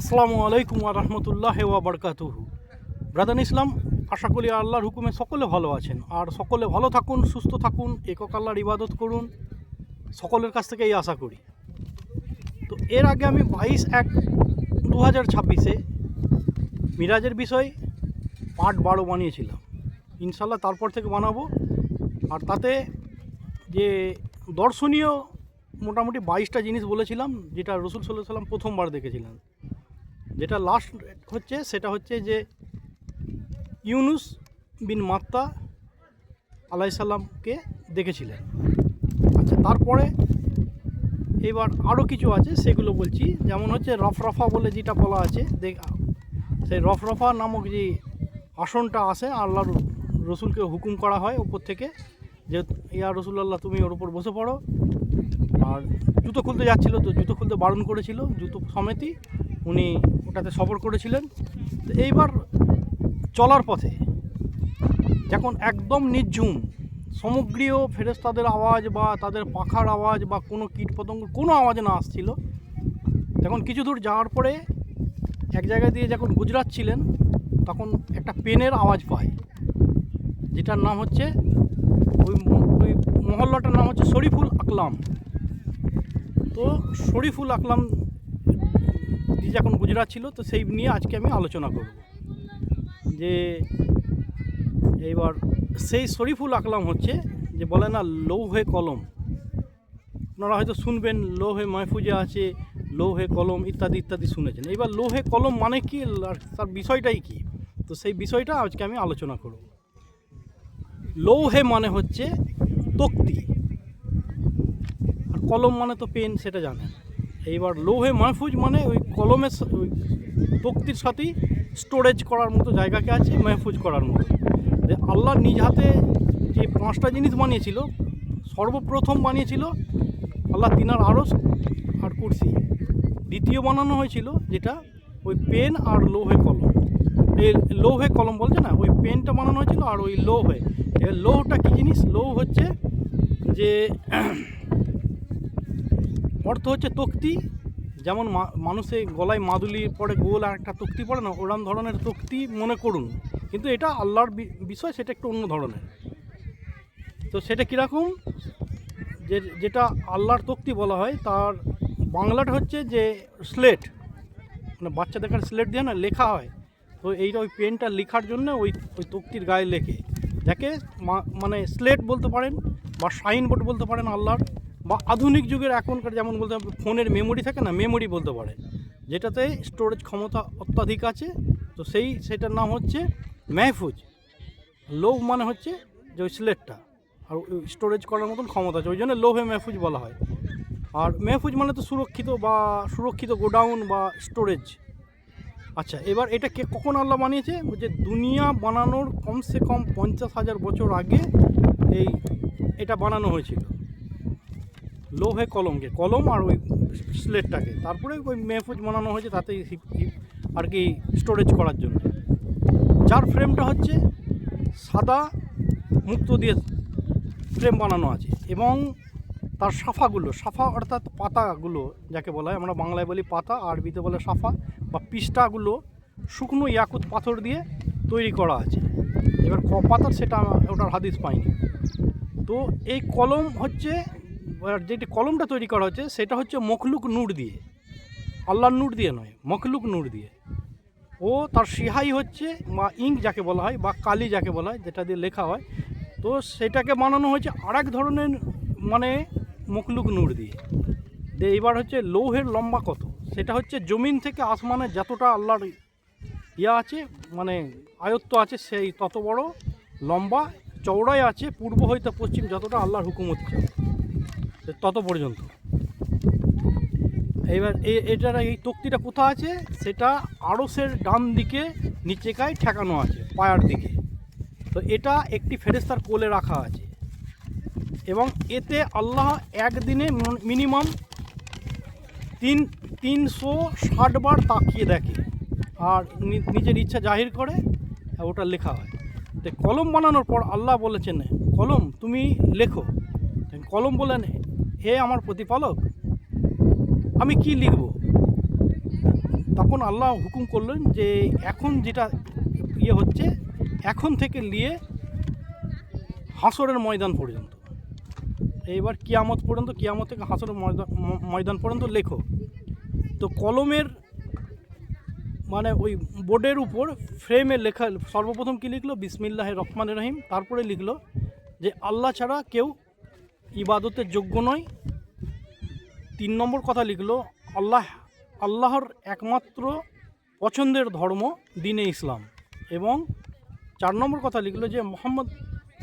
আসসালামু আলাইকুম আ রহমতুল্লাহ ওয়া বারকাতুহু। ব্রাদান ইসলাম, আশা করি আল্লাহর হুকুমে সকলে ভালো আছেন। আর সকলে ভালো থাকুন, সুস্থ থাকুন, একক আল্লাহর ইবাদত করুন, সকলের কাছ থেকে এই আশা করি। তো এর আগে আমি বাইশ এক দু হাজার ছাব্বিশে মিরাজের বিষয় পার্ট বারো বানিয়েছিলাম। ইনশাল্লাহ তারপর থেকে বানাবো। আর তাতে যে দর্শনীয় মোটামুটি বাইশটা জিনিস বলেছিলাম, যেটা রসুল সাল্লাহ সাল্লাম প্রথমবার দেখেছিলেন। যেটা লাস্ট হচ্ছে, সেটা হচ্ছে যে ইউনুস বিন মাত্তা আলাইসাল্লামকে দেখেছিলেন। আচ্ছা তারপরে এবার আরও কিছু আছে, সেগুলো বলছি। যেমন হচ্ছে রফরফা বলে যেটা বলা আছে, দেখ, সেই রফরফা নামক যে আসনটা আসে আল্লাহর রসুলকে হুকুম করা হয় উপর থেকে যে, ইয়া রসুল্লাহ তুমি ওর উপর বসে পড়ো। আর জুতো খুলতে যাচ্ছিল তো, জুতো খুলতে বারণ করেছিল, জুতো সমেতই উনি ওটাতে সফর করেছিলেন। তো এইবার চলার পথে যখন একদম নির্ঝুম, সমগ্রীয় ফেরেস্তাদের আওয়াজ বা তাদের পাখার আওয়াজ বা কোনো কীটপতঙ্গ কোনো আওয়াজ না আসছিল। তখন কিছু দূর যাওয়ার পরে এক জায়গা দিয়ে যখন গুজরাট ছিলেন, তখন একটা পেনের আওয়াজ পায়, যেটার নাম হচ্ছে ওই ওই মহল্লাটার নাম হচ্ছে শরীফুল আকলাম। তো শরীফুল আকলাম যখন গুজরাট ছিল, তো সেই নিয়ে আজকে আমি আলোচনা করব। যে এইবার সেই শরীফুল আকলাম হচ্ছে যে বলে না, লৌহে কলম। আপনারা হয়তো শুনবেন, লোহে মাহফুজে আছে, লোহে কলম ইত্যাদি ইত্যাদি শুনেছেন। এবার লোহে কলম মানে কি তার বিষয়টাই কি? তো সেই বিষয়টা আজকে আমি আলোচনা করব। লৌহে মানে হচ্ছে তক্তি। আর কলম মানে তো পেন, সেটা জানেন। এইবার লৌহে মাহফুজ মানে ওই কলমের ওই তক্তির সাথেই স্টোরেজ করার মতো জায়গাকে আছে, মাহফুজ করার মতো। যে আল্লাহ নিজ হাতে যে পাঁচটা জিনিস বানিয়েছিল, সর্বপ্রথম বানিয়েছিল আল্লাহ তিনার আরস আর কুরসি। দ্বিতীয় বানানো হয়েছিল যেটা ওই পেন আর লোহে কলম। এই লৌহে কলম বলছে না, ওই পেনটা বানানো হয়েছিল আর ওই লৌহে। লৌহটা কী জিনিস? লৌহ হচ্ছে যে অর্থ হচ্ছে তক্তি। যেমন মানুষে গলায় মাদুলি পরে গোল আর একটা তক্তি পড়ে না, ওরম ধরনের তক্তি মনে করুন। কিন্তু এটা আল্লাহর বিষয়, সেটা একটু অন্য ধরনের। তো সেটা কীরকম? যে যেটা আল্লাহর তক্তি বলা হয়, তার বাংলাটা হচ্ছে যে স্লেট মানে বাচ্চা দেখার স্লেট দিয়ে না, লেখা হয়। তো এইটা ওই পেনটা লেখার জন্য ওই ওই তক্তির গায়ে লেখে। যাকে মানে স্লেট বলতে পারেন বা সাইন বোর্ড বলতে পারেন আল্লাহর। বা আধুনিক যুগের এখনকার যেমন বলতে ফোনের মেমোরি থাকে না মেমোরি বলতে পারে। যেটাতে স্টোরেজ ক্ষমতা অত্যাধিক আছে, তো সেই, সেটার নাম হচ্ছে মেহফুজ লৌহ মানে হচ্ছে যে ওই স্লেটটা, আর স্টোরেজ করার মতন ক্ষমতা আছে, ওই জন্য লোহে মেহফুজ বলা হয়। আর মেহফুজ মানে তো সুরক্ষিত বা সুরক্ষিত গোডাউন বা স্টোরেজ আচ্ছা এবার এটা কে, কখন আল্লাহ বানিয়েছে? যে দুনিয়া বানানোর কমসে কম পঞ্চাশ হাজার বছর আগে এই, এটা বানানো হয়েছিল। লোহে কলমকে, কলম আর ওই স্লেটটাকে। তারপরে ওই মেহফুজ বানানো হয়েছে তাতে আর কি স্টোরেজ করার জন্য। যার ফ্রেমটা হচ্ছে সাদা মুক্ত দিয়ে ফ্রেম বানানো আছে এবং তার সাফাগুলো, সাফা অর্থাৎ পাতাগুলো যাকে বলা হয়, আমরা বাংলায় বলি পাতা, আরবিতে বলে সাফা বা পৃষ্ঠাগুলো শুকনো ইয়াকুত পাথর দিয়ে তৈরি করা আছে। এবার ক পাতার সেটা ওটার হাদিস পাইনি। তো এই কলম হচ্ছে আর যেটি কলমটা তৈরি করা হচ্ছে, সেটা হচ্ছে মখলুক নূর দিয়ে। আল্লাহর নূর দিয়ে নয়, মখলুক নূর দিয়ে। ও তার সিহাই হচ্ছে বা ইঙ্ক যাকে বলা হয়, বা কালি যাকে বলা হয়, যেটা দিয়ে লেখা হয়। তো সেটাকে বানানো হয়েছে আর এক ধরনের মানে মখলুক নূর দিয়ে। যে এবার হচ্ছে লৌহের লম্বা কত? সেটা হচ্ছে জমিন থেকে আসমানে যতটা আল্লাহর ইয়া আছে মানে আয়ত্ত আছে, সেই তত বড়, লম্বা চওড়াই আছে, পূর্ব হইতে পশ্চিম যতটা আল্লাহর হুকুমত চায়। তত পর্যন্ত। এবার এটার এই তক্তিটা কোথা আছে? সেটা আড়সের ডান দিকে নিচেকায় ঠেকানো আছে, পায়ার দিকে। তো এটা একটি ফেরেস্তার কোলে রাখা আছে। এবং এতে আল্লাহ একদিনে মিনিমাম তিন, তিনশো ষাট বার তাকিয়ে দেখে আর নিজের ইচ্ছা জাহির করে ওটা লেখা হয়। তো কলম বানানোর পর আল্লাহ বলেছেন, কলম তুমি লেখো। কলম বলেন হে আমার প্রতিপালক, আমি কি লিখব? তখন আল্লাহ হুকুম করলেন যে এখন যেটা ইয়ে হচ্ছে, এখন থেকে নিয়ে হাসরের ময়দান পর্যন্ত। এইবার কিয়ামত পর্যন্ত, কিয়ামত থেকে হাসরের ময়দান পর্যন্ত লেখো। তো কলমের মানে ওই বোর্ডের উপর ফ্রেমে লেখা সর্বপ্রথম কি লিখলো? বিসমিল্লাহ রহমান রহিম। তারপরে লিখলো যে, আল্লাহ ছাড়া কেউ ইবাদতের যোগ্য নয়। তিন নম্বর কথা লিখলো, আল্লাহ, আল্লাহর একমাত্র পছন্দের ধর্ম দিনে ইসলাম। এবং চার নম্বর কথা লিখলো যে, মোহাম্মদ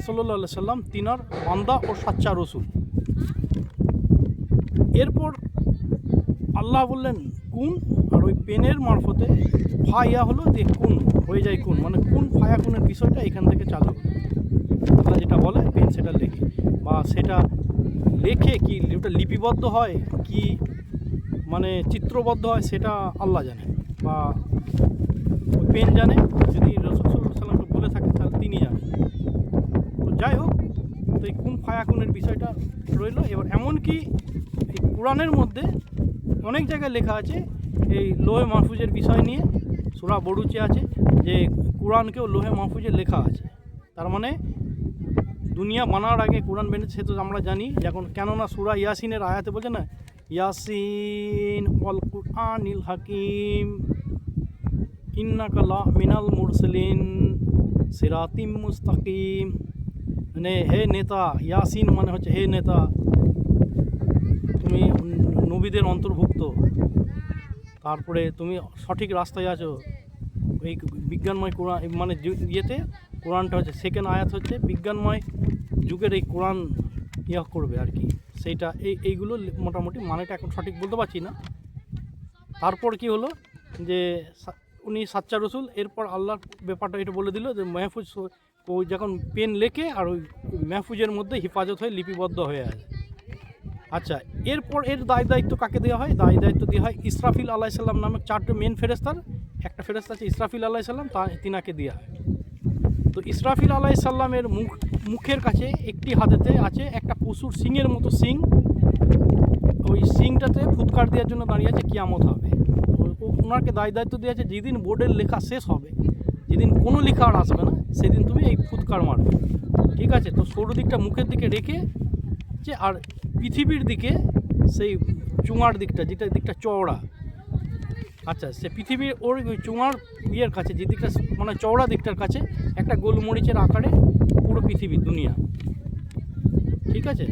সাল্লা সাল্লাম তিনার বান্দা ও সাচ্চা রসুল। এরপর আল্লাহ বললেন, কুন? আর ওই পেনের মারফতে ফাইয়া হলো যে কুন, হয়ে যায় কুন। মানে কুন ফায়া কুনের বিষয়টা এখান থেকে চালু যেটা বলে, পেন সেটা লেখে। বা সেটা লেখে কি ওটা লিপিবদ্ধ হয়, কি মানে চিত্রবদ্ধ হয় সেটা আল্লাহ জানে। বা পেন জানে, যদি রসুল বলে থাকে তাহলে তিনি জানেন তো যাই হোক, তো এই কোন ফায়াকুনের বিষয়টা রইল, এবার এমনকি এই কোরআনের মধ্যে অনেক জায়গায় লেখা আছে, এই লোহে মাহফুজের বিষয় নিয়ে, সুরা বড়ুচে আছে, যে কোরআনকেও লোহে মাহফুজে লেখা আছে। তার মানে দুনিয়া বানার আগে কোরআন বেঁধেছে সে তো আমরা জানি। এখন কেননা সুরা ইয়াসিনের আয়াতে বলছে না, ইয়াসিন অল কুরআনিল হাকিম ইন্নাকালা মিনাল মুরসলিন সিরাতিম মুস্তাকিম। মানে হে নেতা, ইয়াসিন মানে হচ্ছে হে নেতা, তুমি নবীদের অন্তর্ভুক্ত, তারপরে তুমি সঠিক রাস্তায় আছো, এই বিজ্ঞানময় কোরআন মানে ইয়েতে কোরআনটা হচ্ছে সেকেন্ড আয়াত হচ্ছে, বিজ্ঞানময় যুগের এই কোরআন ইয়া করবে আর কি। সেইটা, এই, এইগুলো মোটামুটি মানেটা এখন সঠিক বলতে পারছি না। তারপর কি হলো যে উনি সাচ্চা রসুল, এরপর আল্লাহর ব্যাপারটা এটা বলে দিল যে, মেহফুজ ওই যখন পেন লেখে আর ওই মেহফুজের মধ্যে হেফাজত হয়ে লিপিবদ্ধ হয়ে আছে আচ্ছা এরপর এর দায় দায়িত্ব কাকে দেওয়া হয়? দায় দায়িত্ব দেওয়া হয় ইসরাফিল আল্লাহ সাল্লাম নামক চারটে মেন ফেরেস্তার একটা ফেরেস্তা আছে ইসরাফিল আল্লাহ সাল্লাম তা তিনাকে দেওয়া হয়। তো ইসরাফিল আলাহ সাল্লামের মুখ, মুখের কাছে একটি হাতেতে আছে একটা পশুর সিংয়ের মতো সিং ওই সিংটাতে ফুৎকার দেওয়ার জন্য দাঁড়িয়ে আছে, কিয়ামত হবে। তো ওনাকে দায় দায়িত্ব দেওয়া আছে, যেদিন বোর্ডের লেখা শেষ হবে, যেদিন কোনো লেখা আর আসবে না, সেদিন তুমি এই ফুৎকার মারবে। ঠিক আছে? তো সরু দিকটা মুখের দিকে রেখে যে, আর পৃথিবীর দিকে সেই চুঙার দিকটা, যেটা দিকটা চওড়া। আচ্ছা সে পৃথিবীর ওর ওই চুঙার ইয়ের কাছে, যে দিকটা মানে চওড়া দিকটার কাছে একটা গোলমরিচের আকারে পুরো পৃথিবী, দুনিয়া। ঠিক আছে?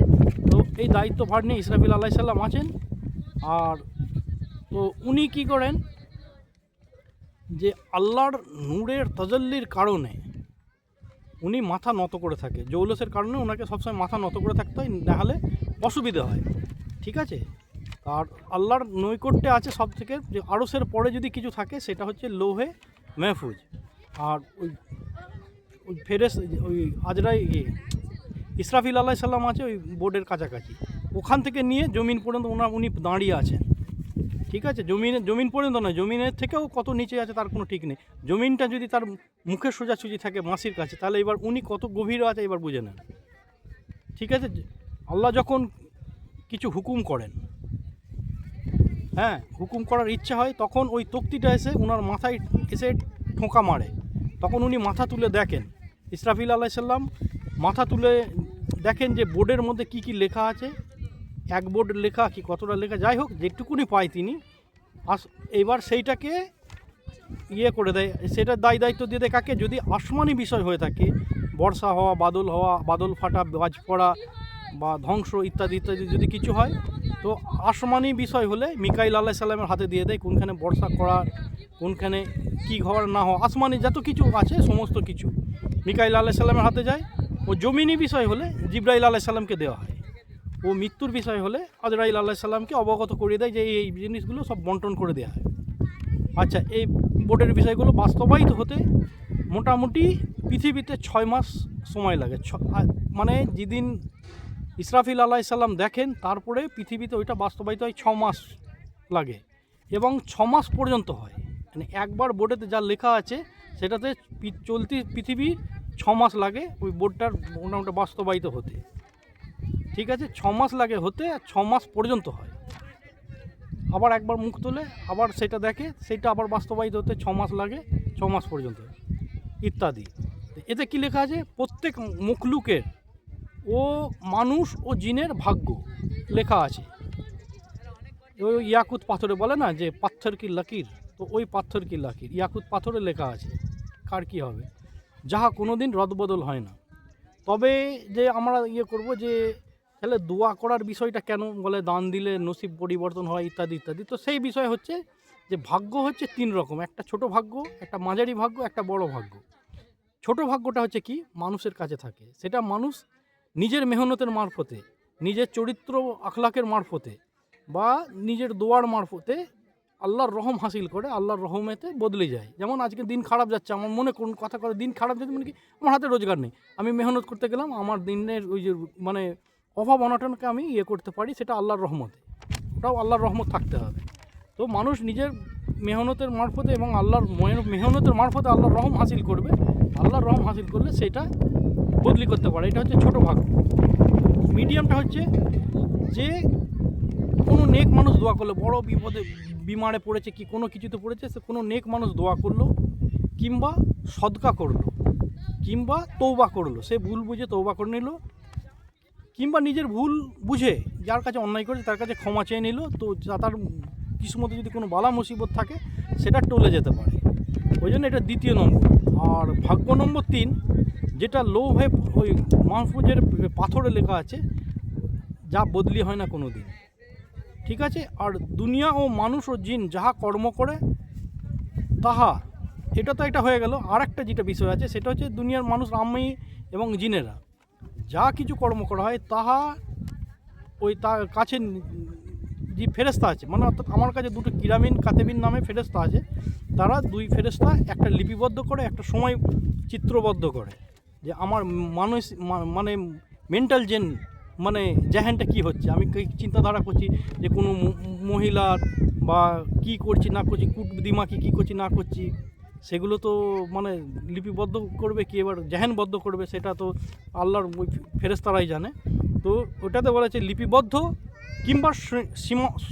তো এই দায়িত্ব ভার নিয়ে ইসরাফিল আল্লাহ সাল্লাম আছেন। আর তো উনি কি করেন? যে আল্লাহর নূরের তজল্লির কারণে উনি মাথা নত করে থাকে। জৌলসের কারণে ওনাকে সবসময় মাথা নত করে থাকতে হয় নাহলে অসুবিধা হয়। ঠিক আছে? আর আল্লাহর নৈকট্যে আছে সব থেকে যে আরসের পরে যদি কিছু থাকে, সেটা হচ্ছে লোহে মেহফুজ। আর ওই ওই ফেরেস, ওই আজরাই ইয়ে ইসরাফিল আল্লাহ সাল্লাম আছে ওই বোর্ডের কাছাকাছি। ওখান থেকে নিয়ে জমিন পর্যন্ত ওনার উনি দাঁড়িয়ে আছেন। ঠিক আছে? জমিনে, জমিন পর্যন্ত নয়, জমিনের থেকেও কত নিচে আছে তার কোনো ঠিক নেই। জমিনটা যদি তার মুখে সোজাসুজি থাকে, মাসির কাছে, তাহলে এবার উনি কত গভীর আছে এবার বুঝে নেন। ঠিক আছে? আল্লাহ যখন কিছু হুকুম করেন হ্যাঁ হুকুম করার ইচ্ছা হয়, তখন ওই তক্তিটা এসে ওনার মাথায় এসে ঠোঁকা মারে। তখন উনি মাথা তুলে দেখেন ইসরাফিল আল্লাহ সাল্লাম মাথা তুলে দেখেন যে বোর্ডের মধ্যে কি কি লেখা আছে। এক বোর্ড লেখা কি কতটা লেখা, যাই হোক, যেটুকুনি পায় তিনি। আস, এবার সেইটাকে ইয়ে করে দেয়, সেটা দায় দায়িত্ব দিয়ে দেয় কাকে? যদি আসমানি বিষয় হয়ে থাকে, বর্ষা হওয়া, বাদল হওয়া, বাদল ফাটা, বাজ পড়া বা ধ্বংস ইত্যাদি ইত্যাদি যদি কিছু হয়, তো আসমানি বিষয় হলে মিকাইল আল্লাহ সাল্লামের হাতে দিয়ে দেয়, কোনখানে বর্ষা করা কোনখানে কি ঘর না হওয়া, আসমানি যত কিছু আছে, সমস্ত কিছু। মিকাইল আল্লাহ সাল্লামের হাতে যায়। ও জমিনি বিষয় হলে জিব্রাইল আল্লাহ সাল্লামকে দেওয়া হয়। ও মৃত্যুর বিষয় হলে আজরাইল আল্লাহ সাল্লামকে অবগত করিয়ে দেয় যে এই জিনিসগুলো সব বন্টন করে দেওয়া হয়। আচ্ছা এই বোর্ডের বিষয়গুলো বাস্তবায়িত হতে মোটামুটি পৃথিবীতে ছয় মাস সময় লাগে। মানে যেদিন ইসরাফিল আল্লাহ সাল্লাম দেখেন, তারপরে পৃথিবীতে ওইটা বাস্তবায়িত হয় ছ মাস লাগে এবং ছ মাস পর্যন্ত হয়। মানে একবার বোর্ডেতে যা লেখা আছে, সেটাতে চলতি পৃথিবী ছ মাস লাগে ওই বোর্ডটার মোটামুটি বাস্তবায়িত হতে। ঠিক আছে? ছ মাস লাগে হতে আর ছ মাস পর্যন্ত হয়। আবার একবার মুখ তোলে, আবার সেটা দেখে, সেটা আবার বাস্তবায়িত হতে ছ মাস লাগে, ছ মাস পর্যন্ত ইত্যাদি। এতে কী লেখা আছে? প্রত্যেক মুখলুকের ও মানুষ ও জিনের ভাগ্য লেখা আছে। ওই ইয়াকুত পাথরে বলে না যে পাথর কি লাকির? তো ওই পাথর কি লাকির? ইয়াকুত পাথরে লেখা আছে, কার কী হবে? যাহা কোনো দিন রদবদল হয় না। তবে যে আমরা ইয়ে করব যে, তাহলে দোয়া করার বিষয়টা কেন বলে দান দিলে নসিব পরিবর্তন হয়, ইত্যাদি ইত্যাদি। তো সেই বিষয় হচ্ছে যে, ভাগ্য হচ্ছে তিন রকম। একটা ছোট ভাগ্য, একটা মাঝারি ভাগ্য, একটা বড় ভাগ্য। ছোট ভাগ্যটা হচ্ছে কি? মানুষের কাছে থাকে। সেটা মানুষ নিজের মেহনতের মারফতে, নিজের চরিত্র, আখলাকের মারফতে বা নিজের দোয়ার মারফতে আল্লাহর রহম হাসিল করে, আল্লাহর রহমেতে বদলে যায়। যেমন আজকে দিন খারাপ যাচ্ছে, আমার মনে কোন কথা করে দিন খারাপ যাচ্ছে মানে কি, আমার হাতে রোজগার নেই। আমি মেহনত করতে গেলাম, আমার দিনের ওই যে মানে অভাব অনটনকে আমি ইয়ে করতে পারি, সেটা আল্লাহর রহমতে। ওটাও আল্লাহর রহমত থাকতে হবে। তো মানুষ নিজের মেহনতের মারফতে এবং আল্লাহর মেহনতের মারফতে আল্লাহর রহম হাসিল করবে। আল্লাহর রহম হাসিল করলে সেটা বদলি করতে পারে। এটা হচ্ছে ছোট ভাগ। মিডিয়ামটা হচ্ছে যে কোনো নেক মানুষ দোয়া করলে, বড় বিপদে বিমারে পড়েছে কি কোনো কিছুতে পড়েছে, সে কোনো নেক মানুষ দোয়া করল, কিংবা সদকা করল, কিংবা তৌবা করল, সে ভুল বুঝে তৌবা করে নিল, কিংবা নিজের ভুল বুঝে যার কাছে অন্যায় করেছে তার কাছে ক্ষমা চেয়ে নিল, তো তার কিসমতে যদি কোনো বালা মুসিবত থাকে, সেটা টলে যেতে পারে। ওই জন্য এটা দ্বিতীয় নম্বর। আর ভাগ্য নম্বর তিন, যেটা লো হয়ে ওই মাহফুজের পাথরে লেখা আছে, যা বদলি হয় না কোনো দিন। ঠিক আছে? আর দুনিয়া ও মানুষ ও জিন যাহা কর্ম করে, তাহা, এটা তো একটা হয়ে গেল। আর একটা যেটা বিষয় আছে, সেটা হচ্ছে দুনিয়ার মানুষ আমি এবং জিনেরা, যা কিছু কর্ম করা হয়, তাহা ওই তার কাছে যে ফেরেস্তা আছে মানে অর্থাৎ আমার কাছে দুটো কিরামিন কাতেবিন নামে ফেরেস্তা আছে, তারা দুই ফেরেস্তা একটা লিপিবদ্ধ করে, একটা সময় চিত্রবদ্ধ করে, যে আমার মানুষ মানে মেন্টাল জেন মানে জেহেনটা কি হচ্ছে? আমি চিন্তাধারা করছি যে কোনো মহিলার বা কি করছি, না করছি কুট দিমাকি কী করছি, না করছি, সেগুলো তো মানে লিপিবদ্ধ করবে কি? এবার জেহেনবদ্ধ করবে, সেটা তো আল্লাহর ফেরেস্তারাই জানে। তো ওটাতে বলা হচ্ছে লিপিবদ্ধ কিংবা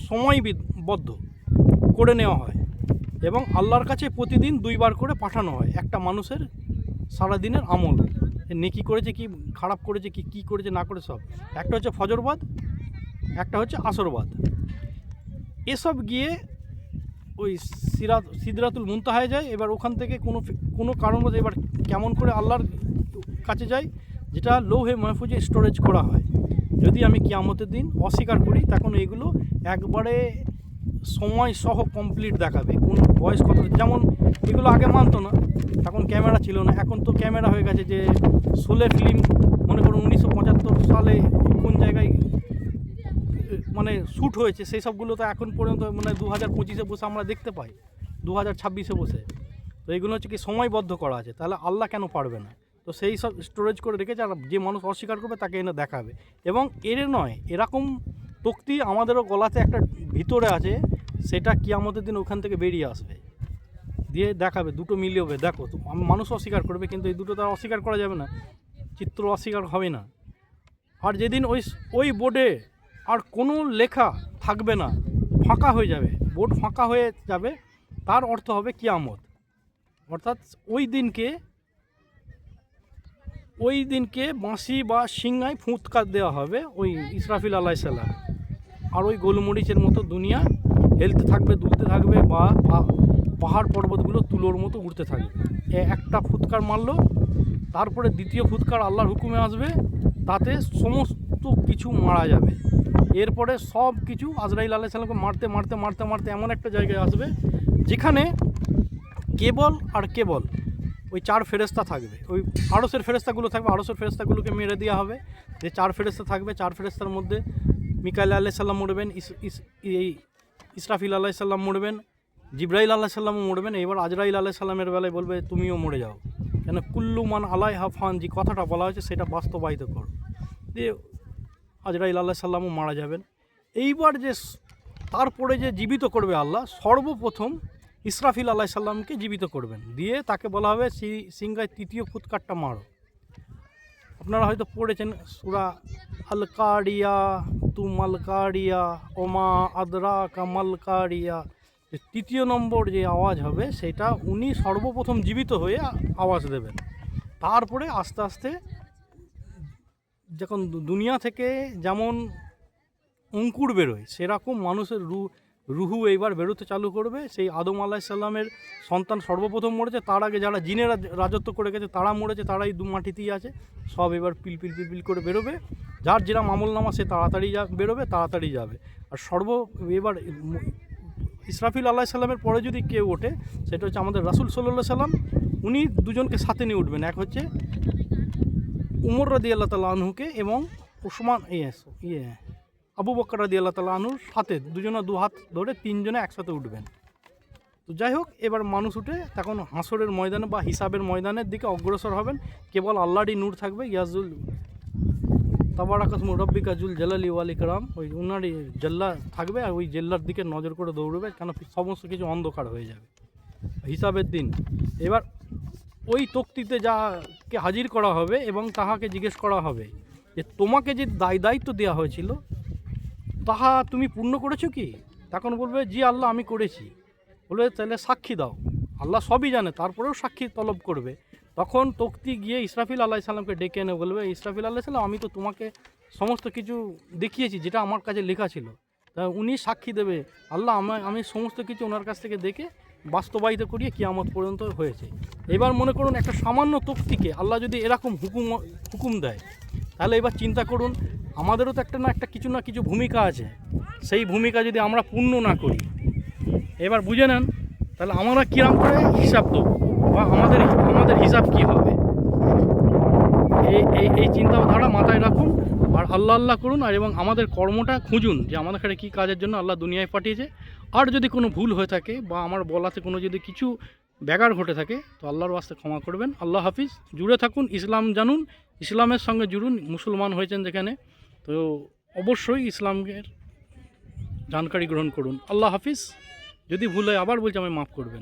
সময়বদ্ধ করে নেওয়া হয় এবং আল্লাহর কাছে প্রতিদিন দুইবার করে পাঠানো হয় একটা মানুষের সারাদিনের আমল। নেকি করেছে, কি খারাপ করেছে, কি কি করেছে, না করে সব? একটা হচ্ছে ফজরবাদ, একটা হচ্ছে আসরবাদ। এসব গিয়ে ওই সিরাত, সিদরাতুল মুনতাহায় যায়, এবার ওখান থেকে কোনো কোনো কারণবশত এবার কেমন করে আল্লাহর কাছে যায় যেটা লৌহে মাহফুজে স্টোরেজ করা হয়। যদি আমি কিয়ামতের দিন অস্বীকার করি, তখন এগুলো একবারে সময় সহ কমপ্লিট দেখাবে, কোন বয়স কত, যেমন এগুলো আগে মানতো না, এখন ক্যামেরা ছিল না, এখন তো ক্যামেরা হয়ে গেছে যে সোলে ফিল্ম মনে করুন উনিশশো পঁচাত্তর সালে কোন জায়গায় মানে শ্যুট হয়েছে, সেই সবগুলো তো এখন পর্যন্ত মানে দু হাজার পঁচিশে বসে আমরা দেখতে পাই দু হাজার ছাব্বিশে বসে। তো এগুলো হচ্ছে কি সময়বদ্ধ করা আছে, তাহলে আল্লাহ কেন পারবে না? তো সেই সব স্টোরেজ করে রেখেছে, আর যে মানুষ অস্বীকার করবে তাকে এনে দেখাবে। এবং এর নয়, এরকম তক্তি আমাদেরও গলাতে একটা ভিতরে আছে সেটা কি আমাদের দিন ওখান থেকে বেরিয়ে আসবে। দিয়ে দেখাবে, দুটো মিলিয়ে হবে। দেখো, তো মানুষ অস্বীকার করবে, কিন্তু এই দুটো তো আর অস্বীকার করা যাবে না। চিত্র অস্বীকার হবে না। আর যেদিন ওই ওই বোর্ডে আর কোনো লেখা থাকবে না, ফাঁকা হয়ে যাবে। বোর্ড ফাঁকা হয়ে যাবে, তার অর্থ হবে কিয়ামত। অর্থাৎ ওই দিনকে ওই দিনকে বাঁশি বা সিংহায় ফুৎকার দেওয়া হবে ওই ইসরাফিল আল্লাহ সাল্লাম আর ওই গোলমরিচের মতো দুনিয়া হেলতে থাকবে, দুলতে থাকবে, বা পাহাড় পর্বতগুলো তুলোর মতো উঠতে থাকবে একটা ফুৎকার মারলো, তারপরে দ্বিতীয় ফুৎকার আল্লাহর হুকুমে আসবে, তাতে সমস্ত কিছু মারা যাবে। এরপরে সব কিছু আজরাইল আল্লাহ সাল্লামকে মারতে মারতে মারতে মারতে এমন একটা জায়গায় আসবে, যেখানে কেবল আর কেবল ওই চার ফেরেস্তা থাকবে। ওই আড়সের ফেরেস্তাগুলো থাকবে আড়সের ফেরেস্তাগুলোকে মেরে দেওয়া হবে। যে চার ফেরেস্তা থাকবে, চার ফেরেস্তার মধ্যে মিকাইল আল্লাহ সাল্লাম মরবেন ইস ইস, এই ইসরাফিল আল্লাহ সাল্লাম মরবেন, জিব্রাইল আল্লাহ সাল্লামও মরবেন, এবার আজরাইল আল্লাহ সাল্লামের বেলায় বলবে, তুমিও মরে যাও। কেন কুল্লু মান আলাই হাফান যে কথাটা বলা হয়েছে সেটা বাস্তবায়িত কর। দিয়ে আজরাইল আল্লাহ সাল্লামও মারা যাবেন। এইবার যে তারপরে যে জীবিত করবে আল্লাহ, সর্বপ্রথম ইসরাফিল আল্লাহ সাল্লামকে জীবিত করবেন। দিয়ে তাকে বলা হবে, সি সিংগায় তৃতীয় ফুৎকারটা মারো। আপনারা হয়তো পড়েছেন সুরা আল কারিয়া তু মাল কারিয়া ওমা আদরা কামাল কারিয়া যে তৃতীয় নম্বর যে আওয়াজ হবে, সেটা উনি সর্বপ্রথম জীবিত হয়ে আওয়াজ দেবেন। তারপরে আস্তে আস্তে যখন দুনিয়া থেকে যেমন অঙ্কুর বেরোয়, সেরকম মানুষের রু রুহু এইবার বেরোতে চালু করবে। সেই আদম আলাহিসাল্লামের সন্তান সর্বপ্রথম মরেছে, তার আগে যারা জিনেরা রাজত্ব করে গেছে, তারা মরেছে, তারাই দু মাটিতেই আছে। সব এবার পিল পিল পিল পিল করে বেরোবে। যার যেরকম আমল নামা সে তাড়াতাড়ি যা বেরোবে, তাড়াতাড়ি যাবে। আর সর্ব এবার ইসরাফিল আল্লাহ সাল্লামের পরে যদি কেউ ওঠে, সেটা হচ্ছে আমাদের রাসুল সাল্লাহ সাল্লাম, উনি দুজনকে সাথে নিয়ে উঠবেন। এক হচ্ছে উমর রাদি আল্লাহ তালা আনহুকে এবং উসমান ইয়ে ইয়ে আবু বকর রাদি আল্লাহ তালা আনহুর সাথে দুজনে দু হাত ধরে তিনজনে একসাথে উঠবেন। তো যাই হোক, এবার মানুষ উঠে তখন হাসরের ময়দানে বা হিসাবের ময়দানের দিকে অগ্রসর হবেন। কেবল আল্লাহরই নূর থাকবে, ইয়াজুল তাবারাকাত মুরব্বিকা জুল জালালি ওয়াল ইকরাম। ওই উনারই জেল্লা থাকবে আর ওই জেল্লার দিকে নজর করে দৌড়বে, কেন সমস্ত কিছু অন্ধকার হয়ে যাবে। হিসাবের দিন। এবার ওই তক্তিতে যাকে হাজির করা হবে এবং তাহাকে জিজ্ঞেস করা হবে যে, তোমাকে যে দায় দায়িত্ব দেওয়া হয়েছিল তাহা তুমি পূর্ণ করেছ কি? তখন বলবে, জি আল্লাহ, আমি করেছি। বলবে, তাহলে সাক্ষী দাও। আল্লাহ সবই জানে, তারপরেও সাক্ষী তলব করবে। তখন তক্তি গিয়ে ইসরাফিল আল্লাহ সাল্লামকে ডেকে এনে বলবে, ইসরাফিল আল্লাহ সাল্লাম আমি তো তোমাকে সমস্ত কিছু দেখিয়েছি, যেটা আমার কাছে লেখা ছিল। তা উনি সাক্ষী দেবে, আল্লাহ আমি আমি সমস্ত কিছু ওনার কাছ থেকে দেখে বাস্তবায়িত করিয়ে কিয়ামত পর্যন্ত হয়েছে। এবার মনে করুন, একটা সামান্য তক্তিকে আল্লাহ যদি এরকম হুকুম হুকুম দেয়, তাহলে এবার চিন্তা করুন আমাদেরও তো একটা না একটা কিছু না কিছু ভূমিকা আছে। সেই ভূমিকা যদি আমরা পূর্ণ না করি, এবার বুঝে নেন, তাহলে আমরা কিরম করে হিসাব দেবো বা আমাদের আমাদের হিসাব কি হবে? এই এই এই চিন্তাধারা মাথায় রাখুন আর আল্লাহ আল্লাহ করুন আর এবং আমাদের কর্মটা খুঁজুন যে আমাদের এখানে কী কাজের জন্য আল্লাহ দুনিয়ায় পাঠিয়েছে। আর যদি কোনো ভুল হয়ে থাকে বা আমার বলাতে কোনো যদি কিছু ব্যাঘার ঘটে থাকে, তো আল্লাহর বাস্তে ক্ষমা করবেন। আল্লাহ হাফিজ। জুড়ে থাকুন, ইসলাম জানুন, ইসলামের সঙ্গে জুড়ুন। মুসলমান হয়েছেন যেখানে। তো অবশ্যই ইসলামের জানকারি গ্রহণ করুন। আল্লাহ হাফিজ, যদি ভুল হয় আবার বলছি, আমায় মাফ করবেন।